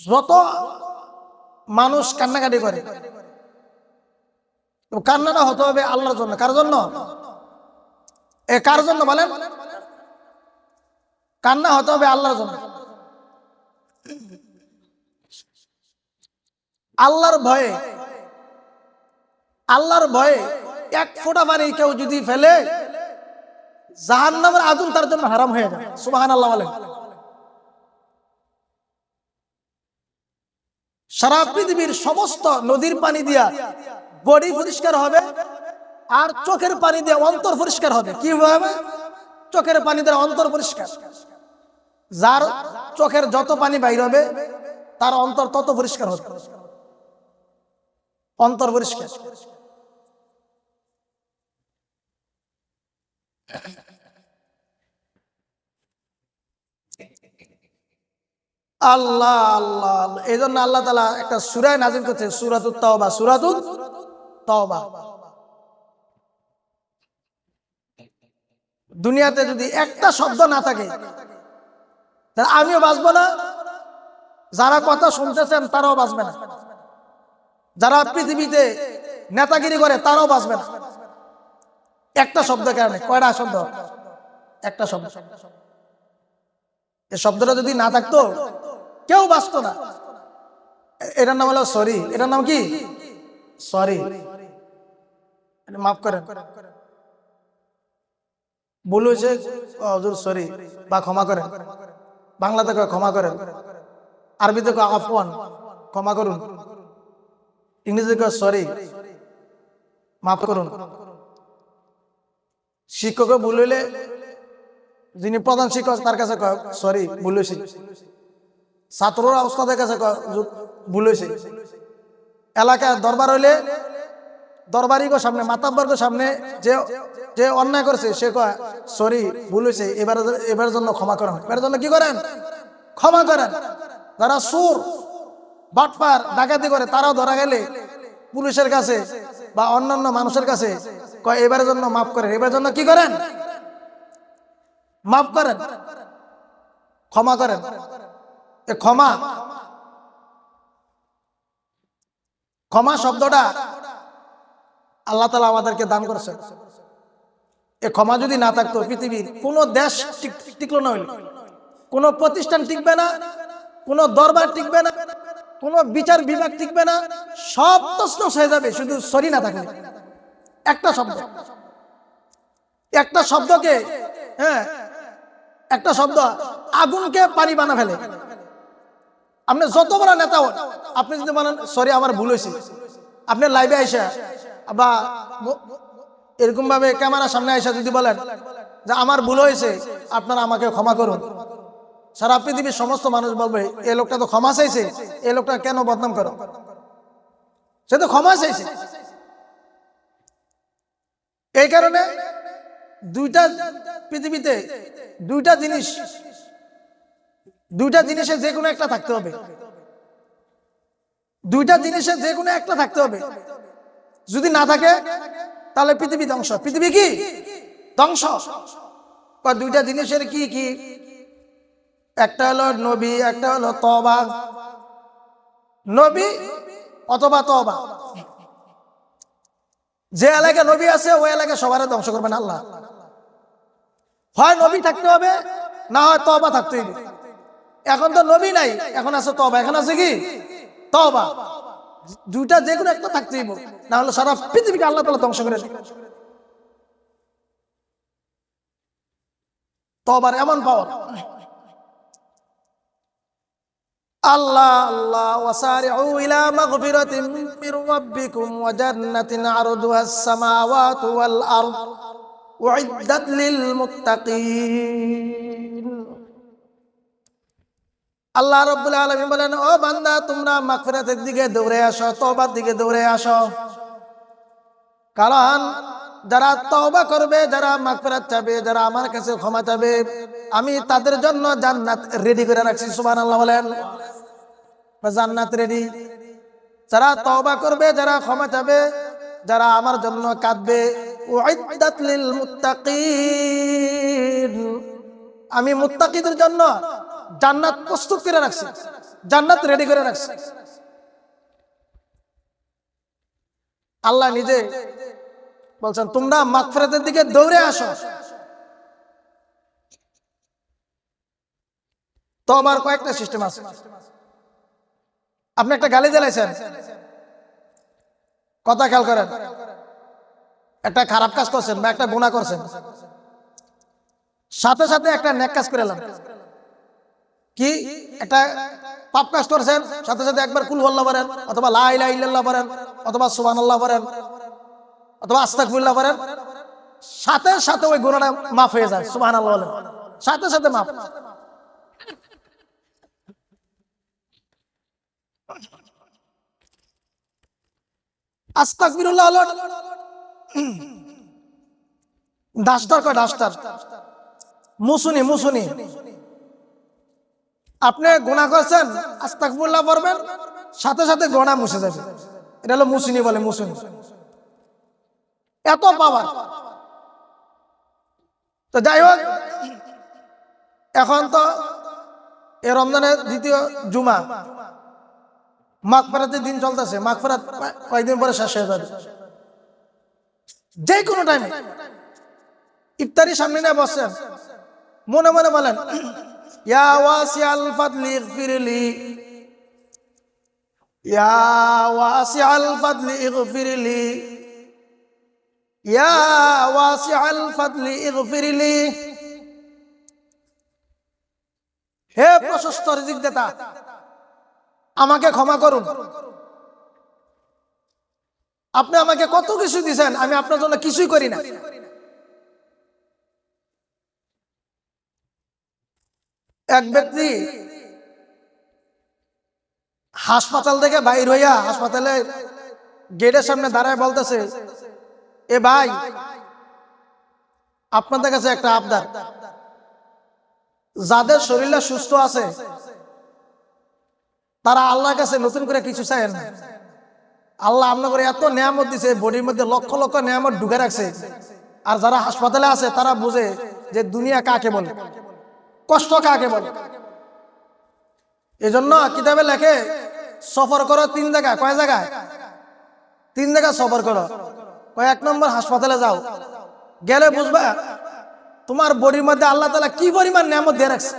যত মানুষ কান্নাকাটি করে কান্নাটা হতে হবে আল্লাহর জন্য। কার জন্য? এ কার জন্য বলেন? কান্না হতে হবে আল্লাহর জন্য। আল্লাহর ভয়ে আল্লাহর ভয়ে এক ফোঁটা পানি কেউ যদি ফেলে জাহান নামের আগুন তার জন্য হারাম হয়ে যায় সুবাহান আল্লাহ বলেন। সারা পৃথিবীর সমস্ত নদীর পানি দিয়া বডি পরিষ্কার হবে আর চোখের পানি দিয়ে অন্তর পরিষ্কার হবে। কি হবে? চোখের পানি দ্বারা অন্তর পরিষ্কার। যার চোখের যত পানি বাইর হবে, তার অন্তর তত পরিষ্কার হবে। অন্তর পরিষ্কার। আল্লাহ আল্লাহ। এই জন্য আল্লাহ তালা একটা সুরায় নাজিল করছে, সুরাতুত তওবা সুরাতুত তওবা। দুনিয়াতে যদি একটা শব্দ না থাকে, তাহলে আমিও বাঁচবো না। যারা কথা শুনতেছেন, তারাও বাঁচবে না। যারা পৃথিবীতে নেতাগিরি করে, তারাও বাঁচবে না। একটা শব্দ কারণে কয়টা শব্দ? একটা শব্দ। এই শব্দটা যদি না থাকতো কেউ বাঁচত না। এটার নাম হলো সরি। এটার নাম কি? সরি। মাফ করেন। ভুল হয়েছে? হজুর, সরি। বা ক্ষমা করেন। বাংলাতে কয় ক্ষমা করেন। আরবিতে কয় আফওয়ান। ক্ষমা করুন। ইংরেজিতে কয় সরি। মাফ করুন। শিক্ষকে ভুল যিনি প্রধান শিক্ষক, তার কাছে সরি, ভুল হয়েছে। ছাত্ররা ওস্তাদের কাছে হুজুর, এলাকায় দরবার হইলে দরবারিগো সামনে মাতাব্বর্গ সামনে যে যে অন্যায় করছে সে কয় সরি ভুল হয়েছে এবার এবার জন্য ক্ষমা করেন এবার জন্য কি করেন? ক্ষমা করেন। যারা সুর বাটপার ডাকাতি করে তারাও ধরা গেলে পুলিশের কাছে বা অন্যান্য মানুষের কাছে কয় এবারের জন্য মাফ করেন। এবার জন্য কি করেন? মাফ করেন। ক্ষমা করেন। এ, ক্ষমা। ক্ষমা শব্দটা আল্লাহ তালা আমাদেরকে দান করেছেন। এ, ক্ষমা যদি না থাকতো পৃথিবীর কোনো দেশ টিক- টিকলো না হইল। কোনো প্রতিষ্ঠান টিকবে না, কোনো দরবার টিকবে না, কোনো বিচার বিভাগ টিকবে না, সব তসনস হয়ে যাবে, শুধু সরি না থাকলে। একটা শব্দ। একটা শব্দকে হ্যাঁ একটা শব্দ আগুনকে পানি বানা ফেলে। আপনি যত বড় নেতা হন, আপনি যদি বলেন সরি আমার ভুল হয়েছে। আপনি লাইভে আইসা বা ম- এরকম ভাবে ক্যামেরার সামনে আইসা যদি বলেন যে, আমার ভুল হয়েছে, আপনারা আমাকে ক্ষমা করুন। সারা পৃথিবীর সমস্ত মানুষ বলবে এই লোকটা তো ক্ষমা চাইছে এই লোকটা কেন বদনাম করো? সে তো ক্ষমা চাইছে। এই কারণে দুইটা পৃথিবীতে দুইটা জিনিস দুইটা জিনিসে যে কোনো একটা থাকতে হবে। দুইটা জিনিসে যে কোনো একটা থাকতে হবে। যদি না থাকে, তাহলে পৃথিবী ধ্বংস। পৃথিবী কি? ধ্বংস। দুইটা জিনিসের কি কি? একটা হলো নবী, একটা হলো তবা নবী অথবা তবা যে এলাকায় নবী আছে, ওই এলাকায় সবার ধ্বংস করবেন আল্লাহ। হয় নবী থাকতে হবে, না হয় তবা থাকতে হবে। এখন তো নবী নাই, এখন আছে তবা এখন আছে কি? তবা দুইটা যে কোনো একটা থাকতেই। না হলে সারা পৃথিবীকে আল্লাহ তালা ধ্বংস করে তবার এমন পাওয়ার। আল্লাহ আল্লাহ রাব্বুল আলামিন বলেন, ও বান্দা, তোমরা মাগফিরাতের দিকে দৌড়ে আসো, তওবার দিকে দৌড়ে আসো। কারণ যারা তওবা করবে, যারা মাগফিরাত চাবে, যারা আমার কাছে ক্ষমা চাবে, আমি তাদের জন্য জান্নাত রেডি করে রাখছি, সুবহানাল্লাহ বলেন। জান্নাত রেডি যারা তওবা করবে, যারা ক্ষমা চাবে, যারা আমার জন্য কাঁদবে আমি মুত্তাকিদের জন্য জান্নাত প্রস্তুত করে রাখছি। জান্নাত রেডি করে রাখছে। আল্লাহ নিজে বলছেন, তোমরা মাগফিরাতের দিকে দৌড়ে আসো। তো আমার কয়েকটা সিস্টেম আছে। আপনি একটা গালি জ্বালাইছেন। কথা খেয়াল করেন। একটা খারাপ কাজ করছেন বা একটা গুণা করছেন। সাথে সাথে একটা নেক কাজ করে এলাম। কি? একটা পাপ কাজ করছেন, সাথে সাথে একবার কুল হল্লা বলেন অথবা লা ইলাহা ইল্লাল্লাহ বলেন অথবা সুবহানাল্লাহ বলেন অথবা আস্তাগফিরুল্লাহ বলেন সাথে সাথে ওই গুণাটা মাফ হয়ে যায়, সুবহানাল্লাহ বলেন। সাথে সাথে মাফ। আস্তাগফিরুল্লাহ হলো ডাস্টার কয় ডাস্টার? মুসুনি মুসুনি। আপনি গোনা করছেন আস্তাকবুল্লাহ পড়বেন, সাথে সাথে গোনা মুছে যাবে। এটা হলো মুসুনি বলে, মুসুনি। এত পাওয়ার তো যাই হোক, এখন তো এ রমজানের দ্বিতীয় জুমা। মাঘ ফেরাতের দিন চলতেছে মাঘ ফেরাত কয়েকদিন পরে শেষ হয়ে যাবে। যে কোনো টাইমে ইফতারি সামনে নিয়ে বসছেন, মনে মনে বলেন ইয়া ওয়াসিআল ফাদলি ইগফিরলি। ইয়া ওয়াসিআল ফাদলি ইগফিরলি। ইয়া ওয়াসিআল ফাদলি ইগফিরলি। হে প্রশস্ত রিজিক দাতা আমাকে ক্ষমা করুন। আপনি আমাকে কত কিছু দিছেন, আমি আপনার জন্য কিছুই করি না। এক ব্যক্তি হাসপাতাল থেকে বাইর হইয়া হাসপাতালে গেটের সামনে দাঁড়ায় বলতেছে, এ ভাই, আপনাদের কাছে একটা আবদার। যাদের শরীরটা সুস্থ আছে, তারা আল্লাহর কাছে নতুন করে কিছু চায় না। আল্লাহ আপনার করে এত নিয়ামত দিছে, বডির মধ্যে লক্ষ লক্ষ নিয়ামত ঢুকে রাখছে। আর যারা হাসপাতালে আছে, তারা বুঝে যে দুনিয়া কাকে বলে। কষ্ট কাকে বলে? এজন্য কিতাবে লেখে, সফর করো তিন জায়গায়। কয় জায়গায়? তিন জায়গায় সফর করো। কয়, এক নম্বর হাসপাতালে যাও। গেলে বুঝবা, তোমার বডির মধ্যে আল্লাহ তালা কি পরিমাণ নিয়ামত দিয়ে রাখছে?